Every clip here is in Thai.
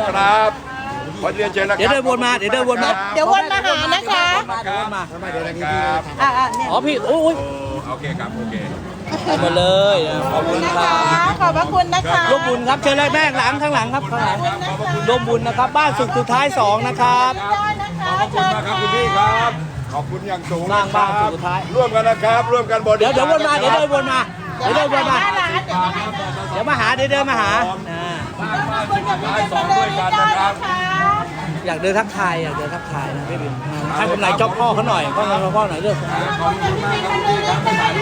ครับขอเรียนเชิญนะคเดี๋ยวรับเดินวนมาเดี๋ยวเดินวนมา เดี๋ยววนมาหานะคะเดี๋ยววนมาครับอ่าอ่าเนี่ยอ๋อพี่โอ้ยโอเคครับโอเคเอามาเลยนะขอบคุณนะครัคะบขอบพระคุณนะคะร่วมบุญครับเชิญเลยแม่หลังข้างหลังครับข้างหลังร่วมบุญนะครับ บ้านสุขสุดท้ายสองนะครับได้นะคะขอบคุณมากครับคุณพี่ครับขอบคุณอย่างสูงสร้างบ้านสุดท้ายร่วมกันนะครับ ร่วมกันบริเดี๋ยวเดี๋ยววนมาเดี๋ยวเดินวนมาเดี๋ยวเดินวนมาหน้าร้านเดี๋ยวมาหาเดี๋ยวมาหาเดี๋ยวเดินมาหา อ่าคุณกับพี่เป็นมาเลยได้นะคะอยากเดินทักทายอยากเดินทักทายนะพี่บินให้กำไรจ๊อบพ่อเขาหน่อยพ่อเขาพ่อหน่อยเรื่อง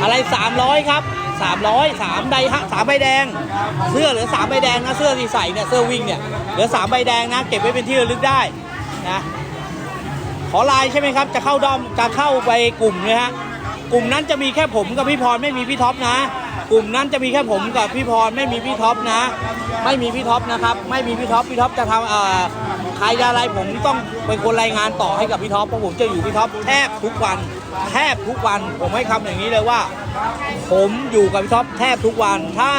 อะไร300ครับ300 3ใบฮะสามใบแดง เสื้อเหลือ3ใบแดงนะเสื้อที่ใส่เนี่ยเสื้อวิ่งเนี่ยเหลือ3ใบแดงนะ เก็บไว้เป็นที่ระลึกได้นะขอไลน์ใช่ไหมครับ จะเข้าดอมจะเข้าไปกลุ่มเลยฮะกลุ่มนั้นจะมีแค่ผมกับพี่พรไม่มีพี่ท็อปนะ กลุ่มนั้นจะมีแค่ผมกับพี่พรไม่มีพี่ท็อปนะ ไม่มีพี่ท็อปนะครับ ไม่มีพี่ท็อปพี่ท็อปจะทำเอ่อใครจะอะไรผมต้องเป็นคนรายงานต่อให้กับพี่ท็อปเพราะผมจะอยู่พี่ท็อปแทบทุกวัน แทบทุกวัน ผมให้คำอย่างนี้เลยว่า ผมอยู่กับพี่ท็อปแทบทุกวันถ้า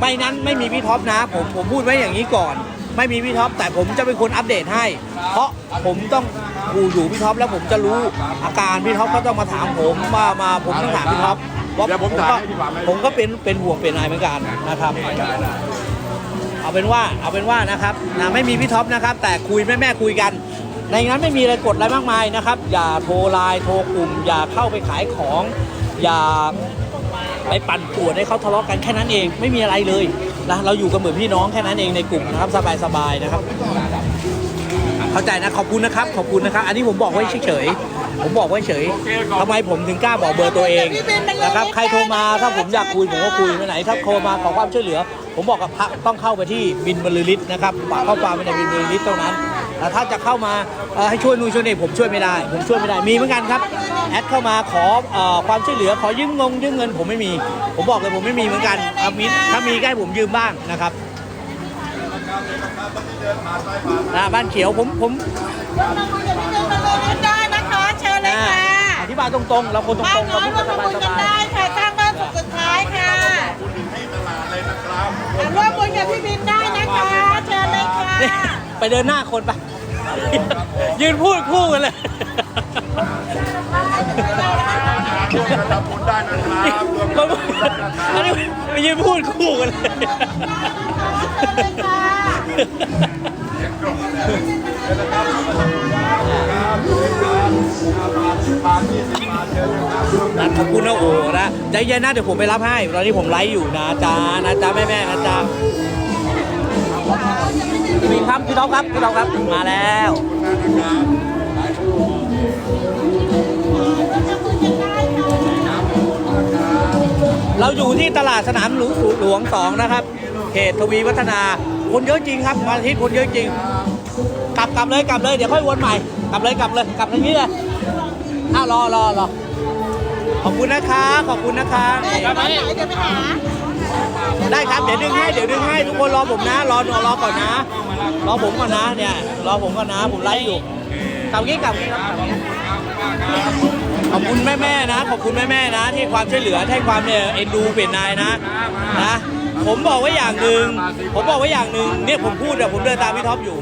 ไม่นั้นไม่มีพี่ท็อปนะ ผมผมพูดไว้อย่างนี้ก่อน ไม่มีพี่ท็อปแต่ผมจะเป็นคนอัปเดตให้ เพราะผมต้องอยู่อยู่พี่ท็อปแล้วผมจะรู้อาการพี่ท็อปก็ต้องมาถามผมมามาผมต้องถามพี่ท็อป เดี๋ยวผมผมถ่ายก็ให้ดีกว่าไหม ผมก็เป็นเป็นห่วงเป็นอะไรเหมือนกันนะครับเอาเป็นว่าเอาเป็นว่านะครับนะไม่มีพี่ท็อปนะครับ แต่คุยแม่แม่ๆคุยกัน ในนั้นไม่มีอะไรกดอะไรมากมายนะครับ อย่าโทรไลน์โทรกลุ่ม อย่าเข้าไปขายของ อย่าไปปั่นป่วนให้เขาทะเลาะกันแค่นั้นเองไม่มีอะไรเลยนะเราอยู่กันเหมือนพี่น้องแค่นั้นเองในกลุ่มนะครับสบายๆนะครับ เข้าใจนะขอบคุณนะครับขอบคุณนะครับ อันนี้ผมบอกไว้เฉยๆ ผมบอกไว้เฉยทำไมผมถึงกล้าบอกเบอร์ตัวเองนะครับใครโทรมาถ้าผมอยากคุยผมก็คุยไปไหนถ้าโทรมาขอความช่วยเหลือ ผมบอกกับพระต้องเข้าไปที่บินบรรลือฤทธิ์นะครับฝากข้อความไปในบินบรรลือฤทธิ์เท่านั้นแต่ถ้าจะเข้ามาเอ่อให้ช่วยนู่นช่วยนี่ผมช่วยไม่ได้ ผมช่วยไม่ได้มีเหมือนกันครับแอดเข้ามาขอเอ่อความช่วยเหลือขอยืมงงยืมเงิน ผมไม่มี ผมบอกเลยผมไม่มีเหมือนกันถ้ามีถ้ามีก็ให้ผมยืมบ้างนะครับอ่าบ้านเขียวผมผม คะเชิญเลยค่ะอธิบายตรงๆ เราคนตรบ้านงๆน้เราอยพูดร่วมกันทำบุญสกันบายได้ค่ะสร้างบ้านสุขสุดท้ายค่ะอะร่วมบุญกับพี่บินได้นะคะเชิญเลยค่ะๆนี่ไปเดินหน้าคนไป ยืนพูดคู่กันเลย ร่วมกันทำบุญได้นะครับร่วมกันทำบุญได้นะคอัรันบนี้ไปยืนพูดคู่กันเลยนะขอบ คุณนะโอ้นะใจเย็นนะเดี๋ยวผมไปรับให้ ตอนนี้ผมไลฟ์อยู่นะจ๊ะนะจ๊ะแม่แม่นะจ๊ะพี่ครับพี่ท็อปครับพี่ท็อปครับมาแล้วเราอยู่ที่ตลาดสนามหลวงหลวงสองนะครับเขตทวีวัฒนา คนเยอะจริงครับวันอาทิตย์คนเยอะจริง กลับกลับเลยกลับเลยเดี๋ยวค่อยวนใหม่ กลับเลยกลับเลยกลับทางนี้เลย อ้าวรอรอรอขอบคุณนะคะ ขอบคุณนะคะ ได้ไหมเดี๋ยวไปหาได้ครับ เดี๋ยวดึงให้ เดี๋ยวดึงให้ ทุกคนรอผมนะ รอรอรอก่อนนะ รอผมก่อนนะ เนี่ย รอผมก่อนนะ ผมไลฟ์อยู่กลับงี้กลับงี้ครับขอบคุณแม่แม่ๆนะ ขอบคุณแม่แม่ๆนะ ที่ความช่วยเหลือ ให้ความเนี่ยเอ็นดูเปลี่ยนนายนะ นะ ผมบอกไว้อย่างหนึ่งผมบอกไว้อย่างหนึ่งเนี่ยผมพูดอะผมเดินตามพี่ท็อปอยู่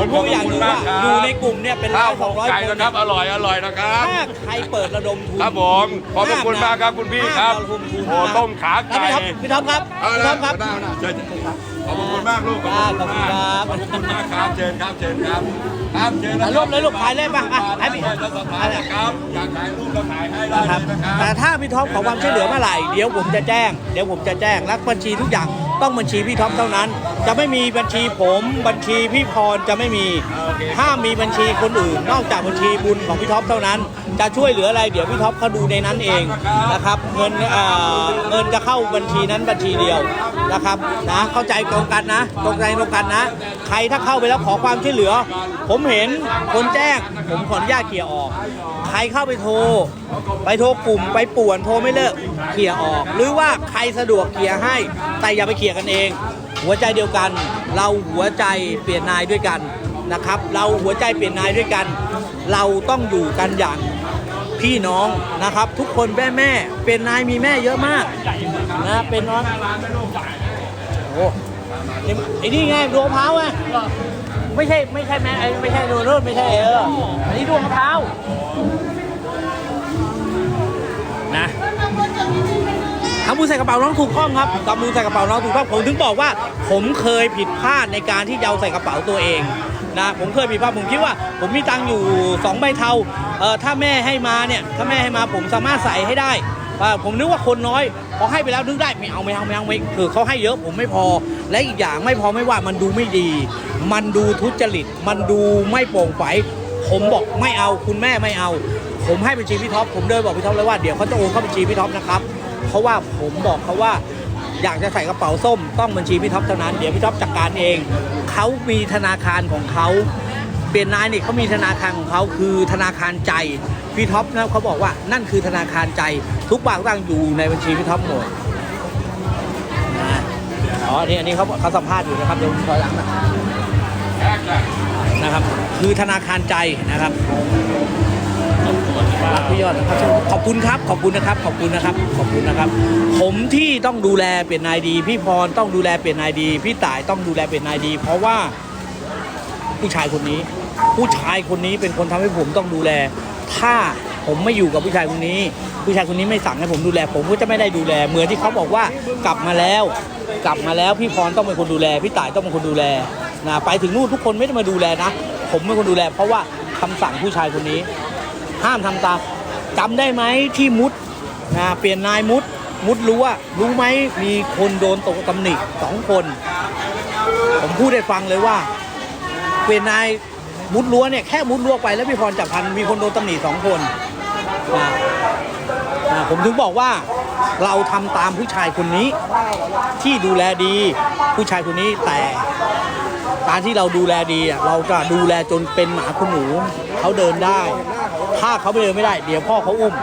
ผมพูดไว้อย่างหนึ่งว่าอยู่ในกลุ่มเนี่ยเป็นร้ข้าอวยหสองมกร้อยไก่คนนะครับอร่อยอร่อยนะครับถ้าใครเปิดระดมทุนครับผมขอบพระคุณมากครับคุณพี่ครับห้าระดมทุนโอ้ต้มขาไก่พี่ท็อปพี่ท็อปครับเอาพี่ละท็อปครับได้ได้เชิญขอบคุณมากลูกอ่าขอบคุณครับขอบคุณมากครับเชิญครับเชิญครับครับเชิญนะถ่ายรูปเลยลูกถ่ายเลยป่ะอะให้พี่จะสถานนะครับอยากถ่ายรูปเราถ่ายให้ได้นะครับเลยนะครับแต่ถ้าพี่ท็อปขอความช่วยเหลือเมื่อไหร่เดี๋ยวผมจะแจ้งเดี๋ยวผมจะแจ้งและบัญชีทุกอย่างต้องบัญชีพี่ท็อปเท่านั้น จะไม่มีบัญชีผม บัญชีพี่พรจะไม่มี ห้ามมีบัญชีคนอื่น นอกจากบัญชีบุญของพี่ท็อปเท่านั้น จะช่วยเหลืออะไรเดี๋ยวพี่ท็อปเขาดูในนั้นเองนะครับ เงินเอ่อเงินจะเข้าบัญชีนั้นบัญชีเดียวนะครับนะเข้าใจตรงกันนะตรงใจตรงกันนะ ใครถ้าเข้าไปแล้วขอความช่วยเหลือ ผมเห็นคนแจ้งผมขออนุญาตเคลียร์ออก ใครเข้าไปโทร ไปโทรกลุ่มไปป่วนโทรไม่เลิกเคลียร์ออก หรือว่าใครสะดวกเคลียร์ให้แต่อย่าไปเคลียร์กันเอง หัวใจเดียวกัน เราหัวใจเปลี่ยนนายด้วยกัน นะครับ เราหัวใจเปลี่ยนนายด้วยกัน เราต้องอยู่กันอย่างพี่น้องนะครับ ทุกคนแม่แม่เป็นนายมีแม่เยอะมากนะเป็นน้องโอ้ไอ้นี่ไงดวงมะพร้าวไงไม่ใช่ไม่ใช่แม่ไอ้ไม่ใช่โดนู่นไม่ใช่เอออันนี้ดวงมะพร้าว มือใส่กระเป๋าน้องถูกต้องครับทำมือใส่กระเป๋าน้องถูกต้องผมถึงบอกว่า ผมเคยผิดพลาดในการที่จะเอาใส่กระเป๋าตัวเองนะผมเคยผิดพลาดผมคิดว่า ผมมีตังค์อยู่สองใบเทาเออถ้าแม่ให้มาเนี่ยถ้าแม่ให้มาผมสามารถใส่ให้ได้ผมนึกว่าคนน้อยพอให้ไปแล้วนึกได้ไม่เอาไม่เอาไม่เอาไม่คือเขาให้เยอะผมไม่พอ และอีกอย่างไม่พอไม่ว่ามันดูไม่ดี มันดูทุจริต มันดูไม่โปร่งใสผมบอกไม่เอาคุณแม่ไม่เอา ผมให้บัญชีพี่ท็อปผมเดินบอกพี่ท็อปเลยว่าเดี๋ยวเขาจะโอนเข้าบัญชีพี่ท็อปนะครับ เพราะว่าผมบอกเขาว่าอยากจะใส่กระเป๋าส้ม ต้องบัญชีพี่ท็อปเท่านั้น เดี๋ยวพี่ท็อปจัดการเอง เขามีธนาคารของเขาเปลี่ยนนายนี่เขามีธนาคารของเขาคือธนาคารใจพี่ท็อปนะเขาบอกว่านั่นคือธนาคารใจทุกบาททุกสตังค์อยู่ในบัญชีพี่ท็อปหมดนะอ๋ออันนี้อันนี้เขาเขาสัมภาษณ์อยู่นะครับเดี๋ยวผมถอยหลังนะนะครับ คือธนาคารใจนะครับ รักพี่ยอดนะครับขอบคุณครับ ขอบคุณนะครับ ขอบคุณนะครับ ขอบคุณนะครับ ผมที่ต้องดูแลเป็นนายดี พี่พรต้องดูแลเป็นนายดี พี่ต่ายต้องดูแลเป็นนายดี เพราะว่าผู้ชายคนนี้ ผู้ชายคนนี้เป็นคนทำให้ผมต้องดูแล ถ้าผมไม่อยู่กับผู้ชายคนนี้ ผู้ชายคนนี้ไม่สั่งให้ผมดูแล ผมก็จะไม่ได้ดูแล เหมือนที่เขาบอกว่ากลับมาแล้ว กลับมาแล้วพี่พรต้องเป็นคนดูแล พี่ต่ายต้องเป็นคนดูแลนะไปถึงนู่นทุกคนไม่ได้มาดูแลนะ ผมเป็นคนดูแล เพราะว่าคำสั่งผู้ชายคนนี้ ห้ามทำตามจำได้ไหมที่มุดนะเปลี่ยนนายมุดมุดรู้ว่ารู้ไหมมีคนโดนตกตำหนิสองคน ผมพูดให้ฟังเลยว่า เปลี่ยนนายมุดรั้วเนี่ยแค่มุดรั้วไปแล้วพี่พรจับพันมีคนโดนตำหนิสองคนนะนะผมถึงบอกว่าเราทำตามผู้ชายคนนี้ ที่ดูแลดี ผู้ชายคนนี้แต่การที่เราดูแลดีเราจะดูแลจนเป็นหมาคุณหนูเขาเดินได้ ถ้าเขาไม่เดินไม่ได้ เดี๋ยวพ่อเขาอุ้ม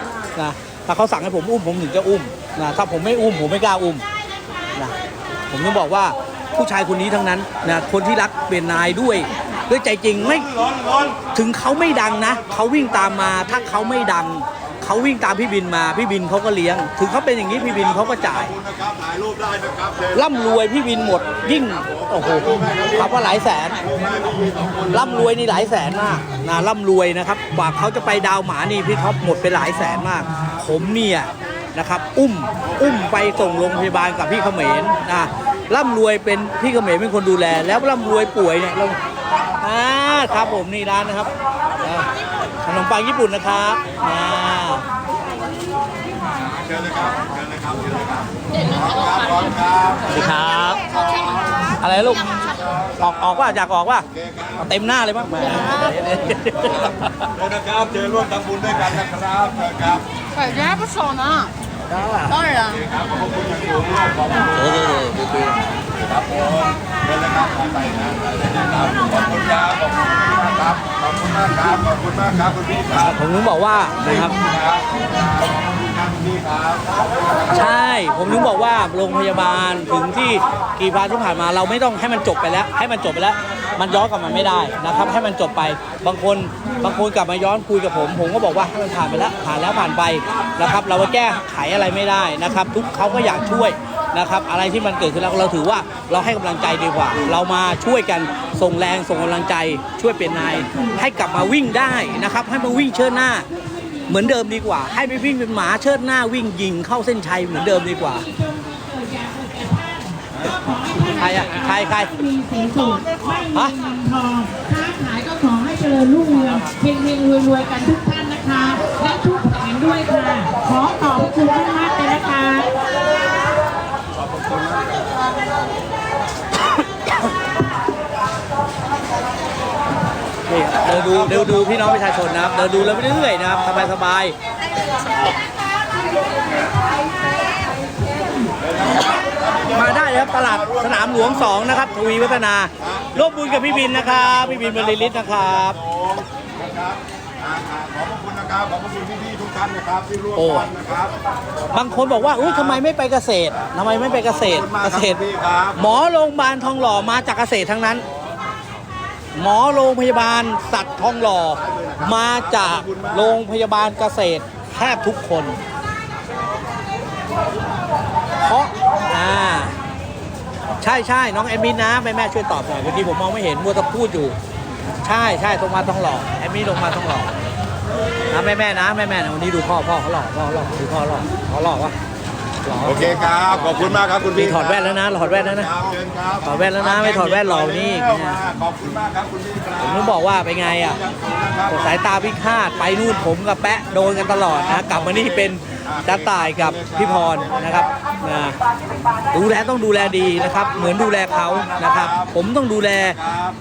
นะถ้าเขาสั่งให้ผมอุ้มผมถึงจะอุ้มนะถ้าผมไม่อุ้มผมไม่กล้าอุ้มนะผมต้องบอกว่าผู้ชายคนนี้ทั้งนั้นนะคนที่รักเป็นนายด้วย ด้วยใจจริงไม่ถึงเขาไม่ดังนะเขาวิ่งตามมาถ้าเขาไม่ดัง เขาวิ่งตามพี่บินมาพี่บินเขาก็เลี้ยง ถึงเขาเป็นอย่างนี้พี่บินเขาก็จ่ายนะครับถ่ายรูปได้นะครับร่ำรวยพี่วินหมดยิ่งโอ้โหคำว่าหลายแสนร่ำรวยนี่หลายแสนมากนะร่ำรวยนะครับกว่าเขาจะไปดาวหมานี่พี่ท็อปหมดไปหลายแสนมาก ผมเนี่ยนะครับ อุ้มอุ้มไปส่งโรงพยาบาลกับพี่เขมรนะร่ำรวยเป็นพี่เขมรเป็นคนดูแล แล้วร่ำรวยป่วยเนี่ยเราอ่าครับผมนี่ร้านนะครับ ขนมปังญี่ปุ่นนะครับอ่เชิญเลยครับเชิญเลยครับเชิญเลยครับอสวัสดีครับ อะไรลูก ออกออกว่าอยากออกว่า เต็มหน้าเลยมั้งแหมเนะครับเชิญร่วมทำบุญด้วยกันนะครับเชิญครับไก่ย่างผสมนะได้ได้เหรอครัอบออ ครับผมเชิญเลยครับไปนะขอบคุณครับขอบคุณมากครับขอบคุณมากครับขอบคุณมากครับคุณพี่ครับผมถึงบอกว่านะครับ ครับ ใช่ ผมถึงบอกว่าโรงพยาบาลถึงที่กี่พาที่ผ่านมาเราไม่ต้องให้มันจบไปแล้ว ให้มันจบไปแล้ว มันย้อนกลับมาไม่ได้นะครับ ให้มันจบไป บางคนบางคนกลับมาย้อนคุยกับผม ผมก็บอกว่าให้มันผ่านไปแล้วผ่านแล้วผ่านไปนะครับ เราแก้ไขอะไรไม่ได้นะครับ ทุกเขาก็อยากช่วยนะครับอะไรที่มันเกิดขึ้นแล้วเราถือว่าเราให้กำลังใจดีกว่า เรามาช่วยกันส่งแรงส่งกำลังใจช่วยเป็นนายให้กลับมาวิ่งได้นะครับ ให้มาวิ่งเชิดหน้า เหมือนเดิมดีกว่า ให้ไปวิ่งเป็นหมาเชิดหน้าวิ่งยิงเข้าเส้นชัยเหมือนเดิมดีกว่าใครอะใครใครมีสีสุขไม่มีเงินทองค้าขายก็ขอให้เจริญรุ่งเรืองเฮงเฮงรวยรวยกันทุกท่านนะคะ และทุกแผงด้วยค่ะ ขอขอบคุณมากๆเลย ดินดูเดินดูพี่น้องประชาชนนะครับ เดินดูแล้วไปเรื่อยๆนะครับสบายสบายมาได้เลยครับตลาดสนามหลวง2นะครับทวีวัฒนาร่วมบุญกับพี่บินนะครับพี่บินบริลิตนะครับนะครับอ่าขอบพระคุณนะครับขอบพระคุณพี่ๆทุกท่านนะครับที่ร่วมโอ้กันนะครับบางคนบอกว่าอุ้ยทำไมไม่ไปเกษตรทำไมไม่ไปเกษตรเกษตรหมอโรงพยาบาลทองหล่อมาจากเกษตรทั้งนั้น หมอโรงพยาบาลสัตว์ทองหล่อ มาจากโรงพยาบาลเกษตรแทบทุกคน เพราะอ่าใช่ใช่น้องแอมมินนะแม่แม่ช่วยตอบหน่อยบางทีผมมองไม่เห็นมัวแต่พูดอยู่ ใช่ใช่ตรงมาต้องหล่อแอมมี่ลงมาต้องหล่อนะแม่แม่นะแม่แม่นะวันนี้ดูพ่อพ่อเขาหล่อพ่อหล่อดูพ่อหล่อเขาหล่อวะหล่อ โอเคครับ ขอบคุณมากครับคุณมีพี่ถอดแว่นแล้วนะถอดแว่นแล้วนะครับเชิญครับถอดแว่นแล้วนะไม่ถอดแว่นหล่อกว่านี่อีกนะขอบคุณมากครับคุณพี่ครับผมต้องบอกว่าไปนไงอะสายตาพิฆาตไปนู่นผมกับแปะโดนกันตลอดนะกลับมานี่เป็นตาต่ายกับพี่พรนะครับนะดูแลต้องดูแลดีนะครับ เหมือนดูแลเขานะครับ ผมต้องดูแลครับ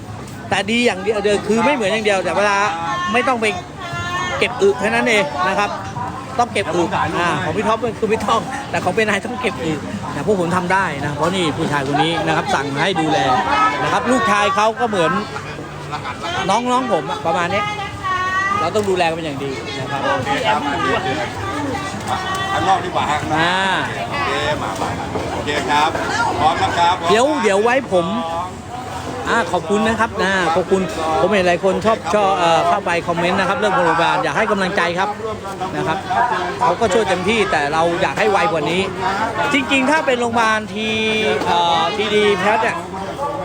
แต่ดีอย่างเดียวเดียวคือไม่เหมือนอย่างเดียวแต่เวลาไม่ต้องไปเก็บอึแค่นั้นเองนะครับ ต้องเก็บอึอ่าของพี่ท็อปคือพี่ต้อง แต่ของเป็นนายต้องเก็บอึแต่พวกผมทำได้นะเพราะนี่ผู้ชายคนนี้นะครับสั่งมาให้ดูแลนะครับลูกชายเขาก็เหมือนน้องน้องผมอะประมาณนี้เราต้องดูแลกันเป็นอย่างดีนะครับโอเคครับอันนี้เดี๋ยวข้างนอกดีกว่าฮะอ่าโอเคมามามาโอเคครับพร้อมนะครับพร้อมเดี๋ยวเดี๋ยวไว้ผม อ่าขอบคุณนะครับนะขอบคุณผมเห็นหลายคนชอบชอบเอ่อเข้าไปคอมเมนต์นะครับเรื่องโรงพยาบาลอยากให้กำลังใจครับนะครับเขาก็ช่วยเต็มที่แต่เราอยากให้ไวกว่านี้ จริงๆ ถ้าเป็นโรงพยาบาลทีเอ่อทีดีแพทย์เนี่ย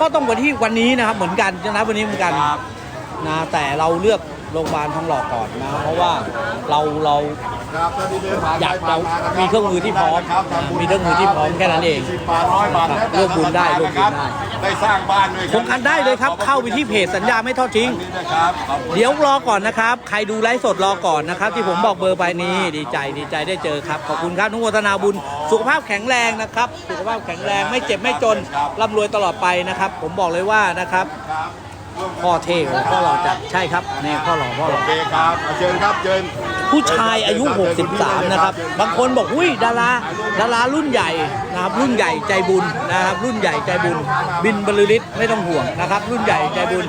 ก็ต้องวันที่วันนี้นะครับเหมือนกันนะวันนี้เหมือนกัน นะแต่เราเลือกโรงพยาบาลทองหล่อก่อนนะ เพราะว่าเราเรา ครับท่านที่เดินผ่นไปอยากจะผ่นนะครับมีเครื่องมือที่พร้อมครับทำบุญมีเครื่องมือที่พร้อมแค่นั้นเองสิบบาทร้อยบาทแล้วแต่ร่วมบุญได้ร่วมบุญได้ได้สร้างบ้านด้วยโครงการได้เลยครับ เข้าไปที่เพจสัญญาไม่ทอดทิ้งนี่นะครับขอบคุณเดี๋ยวรอก่อนนะครับ ใครดูไลฟ์สดรอก่อนนะครับ ที่ผมบอกเบอร์ไปนี้ดีใจดีใจได้เจอครับ ขอบคุณครับนุโมทนาบุญ สุขภาพแข็งแรงนะครับ สุขภาพแข็งแรงไม่เจ็บไม่จนร่ำรวยตลอดไปนะครับ ผมบอกเลยว่านะครับครับร่วมกัน พ่อเท่ของพ่อหล่อจัดใช่ครับนี่พ่อหล่อพ่อหล่อโอเคครับเชิญครับเชิญผู้ชายอายุ 63 นะครับ บางคนบอกอุ้ยดาราดารารุ่นใหญ่นะครับรุ่นใหญ่ใจบุญนะครับรุ่นใหญ่ใจบุญ บินบรรลือฤทธิ์ไม่ต้องห่วงนะครับ รุ่นใหญ่ใจบุญ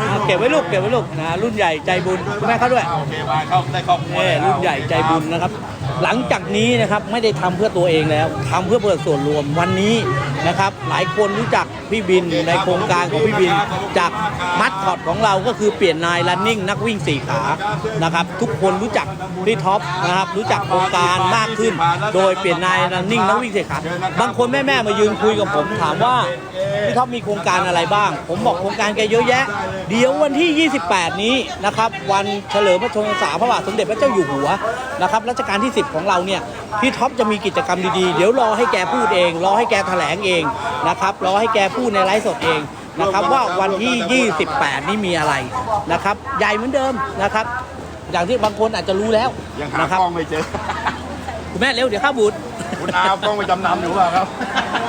อ่าเก็บไว้ลูกเก็บไว้ลูกนะรุ่นใหญ่ใจบุญคุณแม่เขาด้วยโอเคมาเข้าได้ครอบครัวเอ่รุ่นใหญ่ใจบุญนะครับ หลังจากนี้นะครับไม่ได้ทำเพื่อตัวเองแล้วทำเพื่อเพื่อส่วนรวมวันนี้นะครับ หลายคนรู้จักพี่บินในโครงการของพี่บิน จากมัดคอดของเราก็คือเปลี่ยนนายรันนิ่งนักวิ่งสี่ขานะครับ ทุกคนรู้จักพี่ท็อปนะครับ รู้จักโครงการมากขึ้น โดยเปลี่ยนนายรันนิ่งนักวิ่งสี่ขาบางคนแม่ๆมายืนคุยกับผมถามว่าพี่ท็อปมีโครงการอะไรบ้าง ผมบอกโครงการแกเยอะแยะ เดี๋ยววันที่ 28 นี้นะครับ วันเฉลิมพระชนมพรรษาพระบาทสมเด็จพระเจ้าอยู่หัวนะครับรัชกาลที่ 10ของเราเนี่ยพี่ท็อปจะมีกิจกรรมดีๆ เดี๋ยวรอให้แกพูดเอง รอให้แกแถลงเองนะครับรอให้แกพูดในไลฟ์สดเองนะครับว่าวันที่ 28 นี้มีอะไรนะครับใหญ่เหมือนเดิมนะครับ อย่างที่บางคนอาจจะรู้แล้วยังหานะครับกล้องไม่เจอ คุณแม่เร็วเดี๋ยวข้าบุตรคุณอาเอากล้องไปจำนำอยู่เปล่าครับ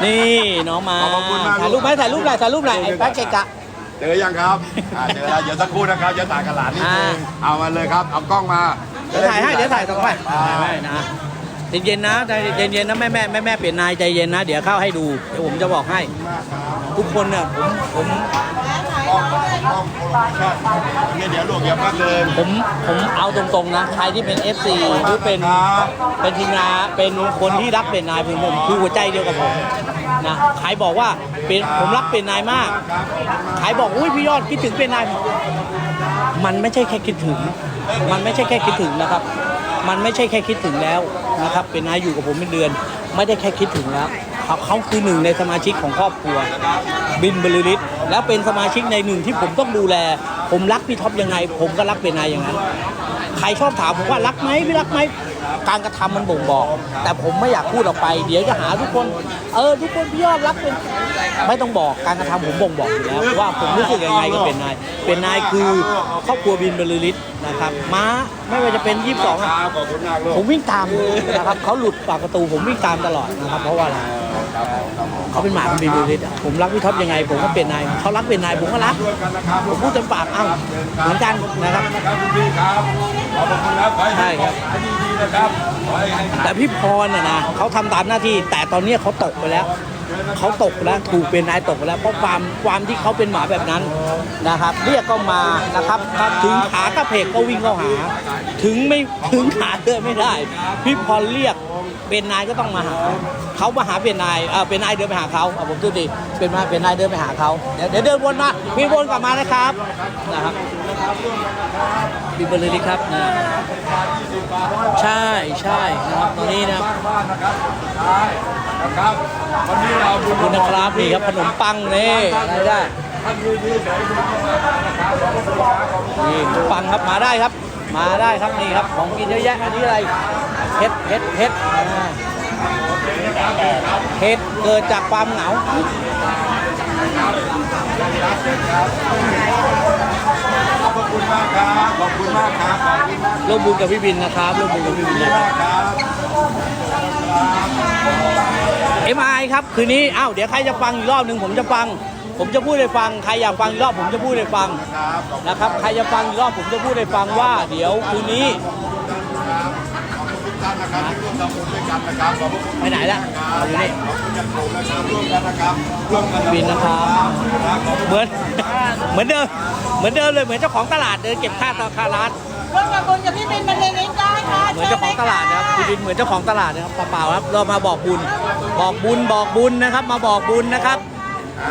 นี่น้องมาขอบคุณมาก ถ่ายรูปไหมถ่ายรูปหน่อยถ่ายรูปหน่อยไอ้แป๊กเกะกะ เจอยังครับอ่าเจอแล้วเดี๋ยวสักครู่นะครับจะถ่ายกับหลานนิดนึงเอามาเลยครับ เอากล้องมา เดี๋ยวถ่ายให้เดี๋ยวถ่ายต่อไปถ่ายให้นะใจเย็นๆนะใจเย็นๆนะแม่แม่แม่แม่เปลี่ยนนายใจเย็นนะ เดี๋ยวเข้าให้ดูเดี๋ยวผมจะบอกให้ ทุกคนเนี่ยผมผม กล้องกล้องกล้องโปรโมชั่นเนี่ยเดี๋ยวลูกอย่าพักเลยผมผมเอาตรงๆนะใครที่เป็น FC หรือเป็นเป็นทีมงานเป็นคนที่รักเป็นนายผมผมคือหัวใจเดียวกับผมนะใครบอกว่าเป็นผมรักเป็นนายมากใครบอกอุ้ยพี่ยอดคิดถึงเป็นนายมันไม่ใช่แค่คิดถึง มันไม่ใช่แค่คิดถึงนะครับ มันไม่ใช่แค่คิดถึงแล้วนะครับ เป็นนายอยู่กับผมเป็นเดือน ไม่ได้แค่คิดถึงแล้วเขาเขาคือหนึ่งในสมาชิกของครอบครัว บินบรรลือฤทธิ์ แล้วเป็นสมาชิกในหนึ่งที่ผมต้องดูแล ผมรักพี่ท็อปยังไง ผมก็รักเป็นนายอย่างนั้น ใครชอบถามผมว่ารักไหมไม่รักไหม การกระทำมันบ่งบอก แต่ผมไม่อยากพูดออกไป เดี๋ยวจะหาทุกคน เออทุกคนพี่ยอดรักเป็นไม่ต้องบอกการกระทำผมบ่งบอกอยู่แล้วว่าผมรู้สึกยังไงก็เป็นนาย เป็นนายคือครอบครัวบินบรรลือฤทธิ์นะครับ ม้าไม่ว่าจะเป็นยี่สิบสองครับขอบคุณมากลูกผมวิ่งตามนะครับเขาหลุดปากประตูผมวิ่งตามตลอดนะครับเพราะว่าอะไรครับผมครับผมเขาเป็นหมาของบินบรรลือฤทธิ์อะผมรักพี่ท็อปยังไง ผมก็เป็นนายเขารักเป็นนายผมก็รักร่วมกันนะครับผมพูดเต็มปากเอ้าเหมือนกันนะครับนะครับคุณพี่ครับขอบคุณครับขอใช่ให้ครับ แต่พี่พรน่ะนะเขาทำตามหน้าที่ แต่ตอนนี้เขาตกไปแล้วเขาตกแล้วถูกเป็นนายตกแล้วเพราะความความที่เขาเป็นหมาแบบนั้นนะครับ เรียกก็มานะครับถ,ถึงขากระเพกก็วิ่งเข้าหา ถึงไม่ถึงขาเดินไม่ได้ พี่พรเรียกเป็นนายก็ต้องมาหาเขามาหาเป็นนายเออเป็นนายเดินไปหาเขาเอาผมดูดิเป็นมาเป็นนายเดินไปหาเขาเดี๋ยวเดี๋ยวเดินวนมาพี่วนกลับมานะครับนะครับ บิบรรลือฤทธิ์ครับนะใช่ใช่นะครับตอนนี้นะครับนะครับวันนี้เราบุญคุณนะครับนี่ครับขนมปังนี่ได้ท่านมีที่ไหนบุญเข้ามานะครับขอบคุณครับขอบคุณนี่ขนมปังครับมาได้ครับ มาได้ครับนี่ครับของกินเยอะแยะอันนี้อะไรเห็ดเห็ดเห็ดเห็ดเกิดจากความเหงา อบคุณมากครับขอบคุณมากครับขอบคุณมากร่วมบุญกับพี่บินนะครับร่วมบุญกับพี่บินนะครับครับเอ็มไอครับคืนนี้อ้าวเดี๋ยวใครจะฟังอีกรอบหนึ่งผมจะฟัง ผมจะพูดให้ฟังใครอยากฟังอีกรอบผมจะพูดให้ฟังครับขอบนะครับ ใครจะฟังอีกรอบผมจะพูดให้ฟังว่า เดี๋ยวคืนนี้ ทุกท่านนะครับที่ร่วมทำบุญด้วยกันนะครับขอบคุณไปไหนละเอาอยู่นี่ ขอบคุณอย่างสูงนะครับร่วมกันนะครับร่วมกันบินนะครับครับขอบคุณเหมือน เหมือนเดิม เหมือนเดิมเลย เหมือนเจ้าของตลาดเดินเก็บค่าค่าร้าน ร่วมทำบุญกับพี่บินบรรลือฤทธิ์ได้ค่ะเหมือนเจ้าของตลาดนะครับพี่บินเหมือนเจ้าของตลาดนะครับเปล่าๆครับ เรามาบอกบุญ บอกบุญ บอกบุญนะครับ มาบอกบุญนะครับ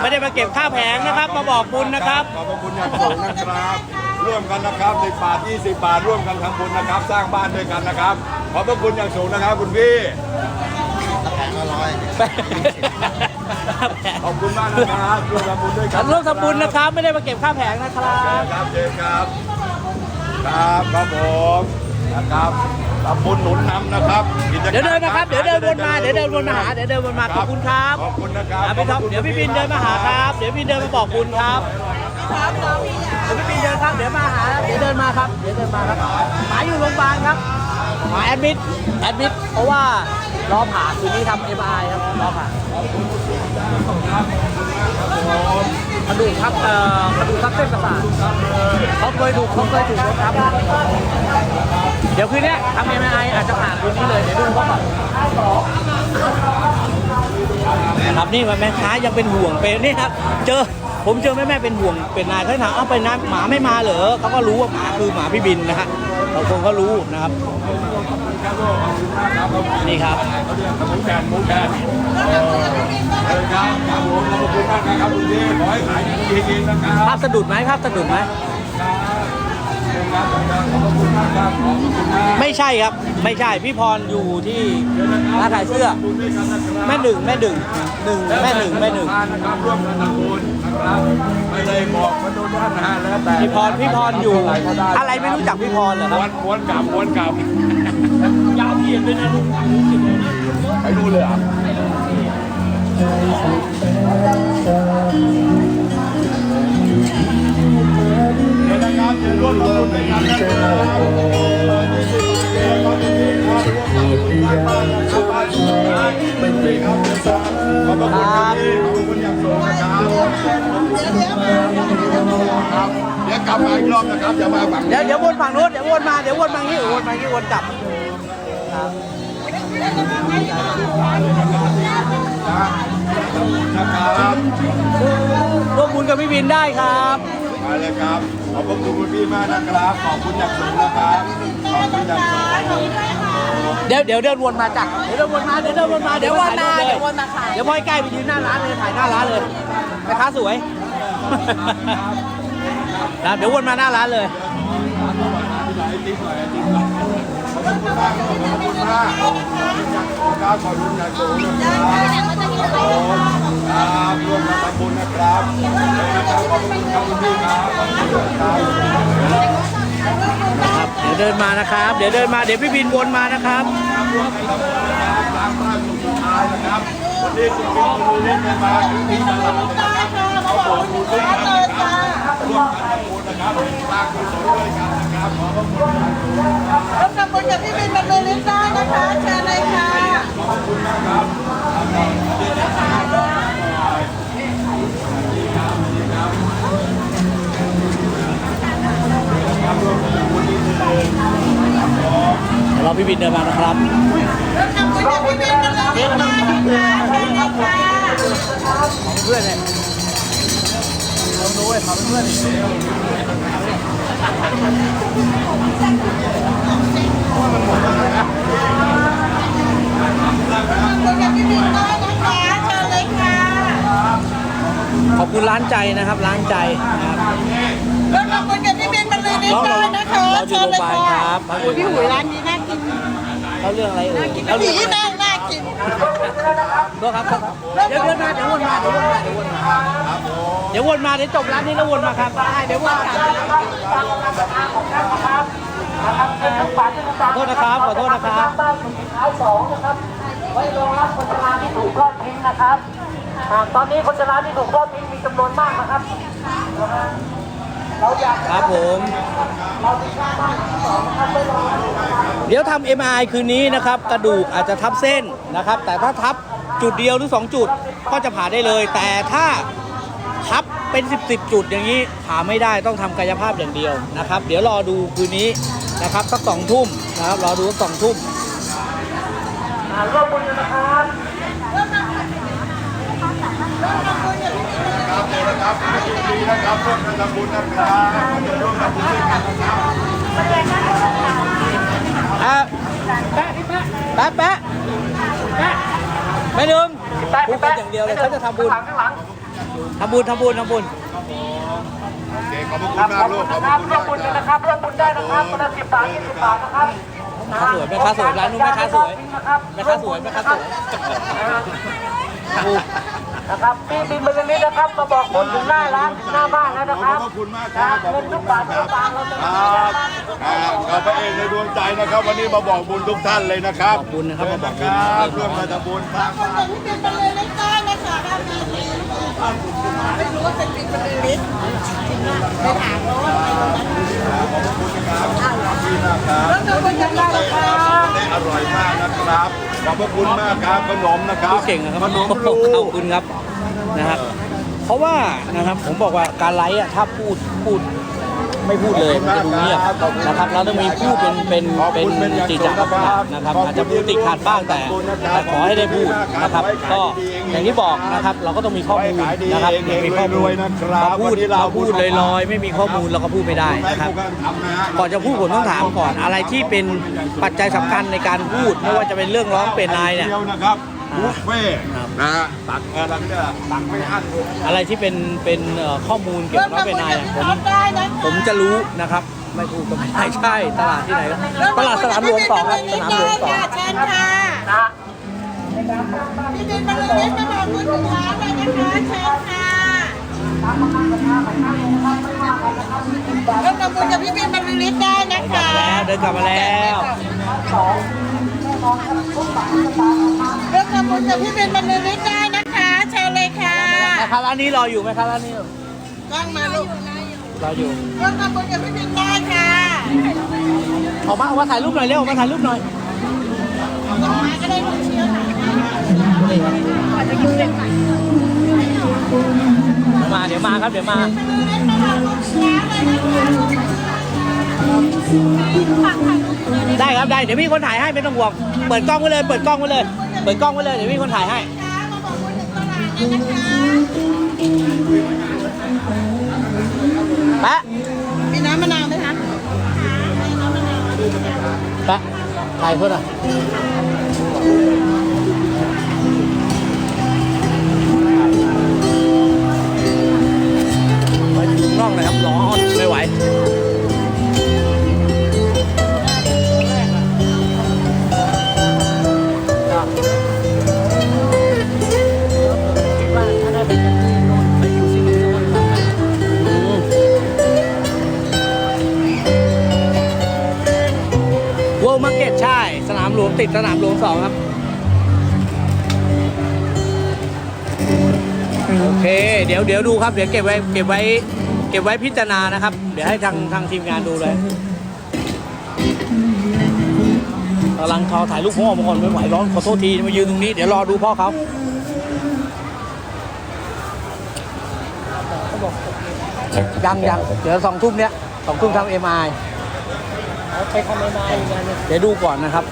ไม่ได้มาเก็บค่าแผงนะครับ มาบอกบุญนะครับ ขอบคุณอย่างสูงนะครับ ร่วมกันนะครับ10บาท20 บาทร่วมกันทำบุญนะครับ สร้างบ้านด้วยกันนะครับ ขอบพระคุณอย่างสูงนะครับ คุณพี่ขอบคุณมากนะครับร่วมทำบุญด้วยกันร่วมทำบุญนะครับ ไม่ได้มาเก็บค่าแผงนะครับครับเชิญครับ ครับครับผมนะครับ ทำบุญหนุนนำนะครับกิจกรรมเดี๋ยวเดินนะครับ เดี๋ยวเดินวนมา เดี๋ยวเดินวนมาหา เดี๋ยวเดินวนมา ขอบคุณครับขอบคุณนะครับอะพี่ท็อปเดี๋ยวพี่บินเดินมาหาครับ เดี๋ยวพี่เดินมาบอกบุญครับเดี๋ยวพี่บินเดินครับ เดี๋ยวมาหา เดี๋ยวเดินมาครับ เดี๋ยวเดินมาครับ หมาอยู่โรงพยาบาลครับ หมาแอดมิดแอดมิดเพราะว่า รอผ่าคืนนี้ทำเอ็มไอครับรอผ่ากระดูกทับเอ่อกระดูกทับเส้นประสาทเขาเคยถูกเขาเคยถูกรถทับเดี๋ยวคืนนี้ทำเอ็มไออาจจะผ่าคืนนี้เลยเดี๋ยวดูเขาก่อนครับนี่แม่ค้ายังเป็นห่วงเป็นนี่ครับ เจอ ผมเจอแม่แม่เป็นห่วงเป็นนายเขาถามเอ้าไปนายหมาไม่มาเหรอเขาก็รู้ว่าหมาคือหมาพี่บินนะฮะเขาคงเขารู้นะครับนี่ครับหมูแกนหมูแกนครับครับผมขอบคุณมากนะครับคุณเจขอให้ขายดีๆเองนะครับภาพสะดุดไหมภาพสะดุดไหม ไม่ใช่ครับ ไม่ใช่พี่พรอยู่ที่ร้านขายเสื้อบุญด้วยกันนะครับแม่หนึ่งแม่หนึ่งหนึ่งแม่หนึ่งแม่หนึ่งนะครับร่วมกันทำบุญนะครับไม่ได้บอกมาดูด้านนะฮะแล้วแต่พี่พรพี่พรอยู่ อะไรไม่รู้จักพี่พรเหรอครับม้วนม้วนกลับม้วนกลับยาวเพียนด้วยนะลุงไปดูเลยเหรอะ เดี๋ยวนะครับจะร่วมทำบุญด้วยกันนะครับขอบคุณครับขอบคุณอย่างสูงนะครับเดี๋ยวกลับมาอีกรอบนะครับอย่ามาฝั่งเดี๋ยวเดี๋ยววนฝั่งนู้นเดี๋ยววนมาเดี๋ยววนมาอย่างนี้วนมาอย่างนี้วนกลับครับร่วมบุญกับพี่บินได้ครับ เลยครับขอบคุณคุณพี่มากนะครับขอบคุณอย่างสูงนะครับขอบคุณอย่างสูงเดี๋ยวเดี๋ยวเดินวนมาจ้ะเดี๋ยวเดินวนมาเดี๋ยวเดินวนมาเดี๋ยววนมาเดี๋ยววนมาค่ะเดี๋ยวพ่อยใกล้ไปยืนหน้าร้านเลยถ่ายหน้าร้านเลยแม่ค้าสวยนะเดี๋ยววนมาหน้าร้านเลย ขอบคุณมากขอบคุณมากขอบคุณนะครับร่วมกันทำบุญนะครับนะครับขอบคุณครับคุณพี่ครับขอบคุณครับครับเดี๋ยวเดินมานะครับ เดี๋ยวเดินมา เดี๋ยวพี่บินวนมานะครับร่วมกันทำบุญนะครับล้างบ้านสุขสุดท้ายนะครับวันนี้คุณพี่คุณเล่นกันมาถึงที่ตลานะครับเขาบอกคุณนะครับ ร่วมกันทำบุญนะครับสร้างกุศลด้วยกันนะครับขอบพระคุณครับร่วมทำบุญกับพี่บินบรรลือฤทธิ์ได้นะคะเชิญเลยค่ะขอบคุณมากครับเดี๋ยวรอพี่บินเดินมานะครับร่วมทำบุญกับพี่บินบรรลือฤทธิ์ได้นะคะเชิญเลยค่ะ เพื่อนเนี่ย เราดูไอ้เขาเป็นเพื่อนร่วมทำบุญกับพี่บินได้นะคะเชิญเลยค่ะขอบคุณร้านใจนะครับ ร้านใจนะครับร่วมทำบุญกับพี่บินบรรลือฤทธิ์ได้นะคะเราอยู่เชิญเลยโรงพยาบาลค่ะครับโอ้ยพี่หุยร้านนี้น่ากินเขาเรื่องอะไรเอ่ยเขาเรื่ผีองอะไรน่าน่ากินฮ โทษครับโทษครับเดี๋ยวเดี๋ยวมาเดี๋ยววนมาเดี๋ยววนมาเดี๋ยววนมาเดี๋ยววนมาเดี๋ยวจบร้านนี้แล้ววนมาครับได้เดี๋ยววนกลับขอโทษนะครับขอโทษนะครับบ้านสุดท้ายสองนะครับไว้รองรับคนชราที่ถูกทอดทิ้งนะครับตอนนี้คนชราที่ถูกทอดทิ้งมีจำนวนมากนะครับ ครับผม เดี๋ยวทำ MRI คืนนี้นะครับ กระดูกอาจจะทับเส้นนะครับ แต่ถ้าทับจุดเดียวหรือ 2 จุดก็จะผ่าได้เลย แต่ถ้าทับเป็น 10 10 จุดอย่างนี้ผ่าไม่ได้ต้องทำกายภาพอย่างเดียวนะครับ เดี๋ยวรอดูคืนนี้นะครับสักสองทุ่มนะครับรอดูสักสองทุ่มร่วมบุญกันนะครับ ครับเลยนะครับยินดีนะครับร่วมกันทำบุญนะครับจะร่วมทำบุญด้วยกันนะครับอะแปะแปะแปะแปะไม่ลืมพูดกันอย่างเดียวเลยเขาจะทำบุญข้างหลังทำบุญทำบุญทำบุญโอเคขอบคุครัณบมาขกอบลูคุกณขอบนะคระรับคุณร่วมบุญนนะครับร่วมบุญได้นะครับคนละสิบบาทยี่สิบบาทนะครับแม่ค้าสวยแม่ค้าสวยร้านนู้นแม่ค้าสวยแม่ค้าสวยแม่ค้าสวย นะครับพี่บินบรรลือนะครับมาบอกบุญถึงหน้าร้านหน้าบ้านแล้วขนะอบครับพระคุณมากครับขอบเงิพนระทุคุกณบาทมากคทุรักบสตางค์เราจะคมีรับอ่าขอบพระเอกในดวงใจนะครับ วันนี้มาบอกบุญทุกท่านเลยนะครับขอบคุณนะครับเชิญมาบอกบุญนะครับร่วมกันทำบุญสร้างคนอย่างที่เป็นบรรลือฤทธิ์ได้นะคะด้านนี้ไม่รู้ว่าเป็นปิดบรรลือฤทธิ์ไปถามเขาว่าอะไรตรงนั้นแล้วเราคนยังได้ราคาได้อ ร่อยมากนะครับ ขอบพระคุณมากครับขนมนะครับพูดเก่งนะครับขนมขรูอบคุณครับนะครับ เพราะว่านะครับผมบอกว่าการไลฟ์อะถ้าพูดพูด ไม่พูดเลยมันจะดูเงียบนะครับเราต้องมีพูดเป็นเป็นเป็นจิตจักรนะครับอาจจะพูดติดขัดบ้างแต่แต่ขอให้ได้พูดนะครับ ก็อย่างที่บอกนะครับ เราก็ต้องมีข้อมูลนะครับมีข้อมูลมาพูดเราพูดลอยๆไม่มีข้อมูลเราก็พูดไม่ได้นะครับ ก่อนจะพูดผมต้องถามก่อนอะไรที่เป็นปัจจัยสำคัญในการพูดไม่ว่าจะเป็นเรื่องร้องเป็นนายเนี่ยดีวนะครั บบุฟเฟ่ต์ครับ นะฮะตักอะไรเนี่ยตักไม่อั้นเลยอะไรที่เป็นเป็นเอ่อข้อมูลเกี่ยวกับร้องเป็นนายเนี่ยผม ได้นะผมจะรู้นะครับ ไม่พูดก็ไม่ได้ใช่ตลาดที่ไหนก็ตลาดสนามหลวงสองครับสนามหลวงสองค่ะเชิญค่ะพี่บินบรรลือฤทธิ์มาบอกบุญถึงร้านเลยนะคะเชิญค่ะร่วมทำบุญกับพี่บินบรรลือฤทธิ์ได้นะคะ แล้วเดินกลับมาแล้ว ร่วมทำบุญกับพี่บินบรรลือฤทธิ์ได้นะคะเชิญเลยค่ะแม่ค้าร้านนี้รออยู่ไหมครับร้านนี้ว่างมาลูกรออยู่ร่วมทำบุญกับพี่บินได้ค่ะออกมาออกมาถ่ายรูปหน่อยเร็วออกมาถ่ายรูปหน่อยดอกไม้ก็ได้ลูกเชียวค่ะเดี๋ยวมาเดี๋ยวมาครับเดี๋ยวมา ได้ครับได้เดี๋ยวมีคนถ่ายให้ไม่ต้องห่วงเปิดกล้องไว้เลยเปิดกล้องไว้เลยเปิดกล้องไว้เลยเดี๋ยวมีคนถ่ายให้แปะมีน้ำมะนาวไหมคะแปะถ่ายเพื่อนอะไปถึงนอกเลยครับร้อนไม่ไหว ติดสนามหลวงสองครับ โอเค เดี๋ยวเดี๋ยวดูครับ เดี๋ยวเก็บไว้เก็บไว้ เก็บไว้พิจารณานะครับ เดี๋ยวให้ทางทางทีมงานดูเลยกำลังทอถ่ายรูปพ่อมาก่อนไม่ไหวร้อนขอโทษทีมายืนตรงนี้เดี๋ยวรอดูพ่อเขายังยังเดี๋ยวสองทุ่มเนี้ยสองทุ่มทำเอ็มไอไปทำเอ็มไอเดี๋ยวดูก่อนนะครับ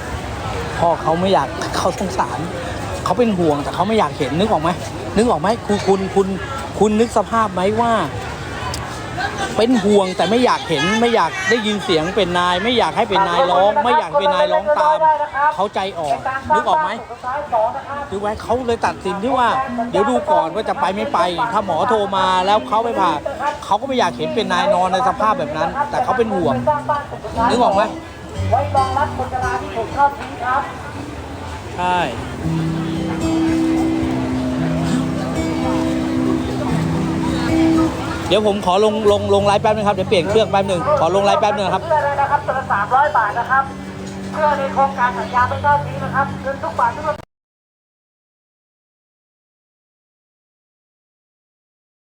พ่อเขาไม่อยากเขาสงสารเขาเป็นห่วงแต่เขาไม่อยากเห็นนึกออกไหมนึกออกไหมคุณคุณคุณคุณนึกสภาพไหมว่า เป็นห่วงแต่ไม่อยากเห็นไม่อยากได้ยินเสียงเป็นนาย ไม่อยากให้เป็นนายร้อง ไม่อยากเป็นนายร้องตาม เขาใจอ่อนนึกออกไหมคือไว้เขาเลยตัดสินที่ว่า เดี๋ยวดูก่อนว่าจะไปไม่ไป ถ้าหมอโทรมาแล้วเขาไม่ผ่าเขาก็ไม่อยากเห็นเป็นนายนอนในสภาพแบบนั้น แต่เขาเป็นห่วงนึกออกไหม ไว้รองรับคนชราที่ถูกทอดทิ้งครับ ใช่ เดี๋ยวผมขอลงลงลงไลฟ์แป๊บนึงครับ เดี๋ยวเปลี่ยนเครื่องแป๊บนึงขอลงไลฟ์แป๊บนึงครับ เพื่อเลยนะครับตัวละสามร้อยบาทนะครับ เพื่อในโครงการสัญญาไม่ทอดทิ้งนะครับเงินทุกบาททุก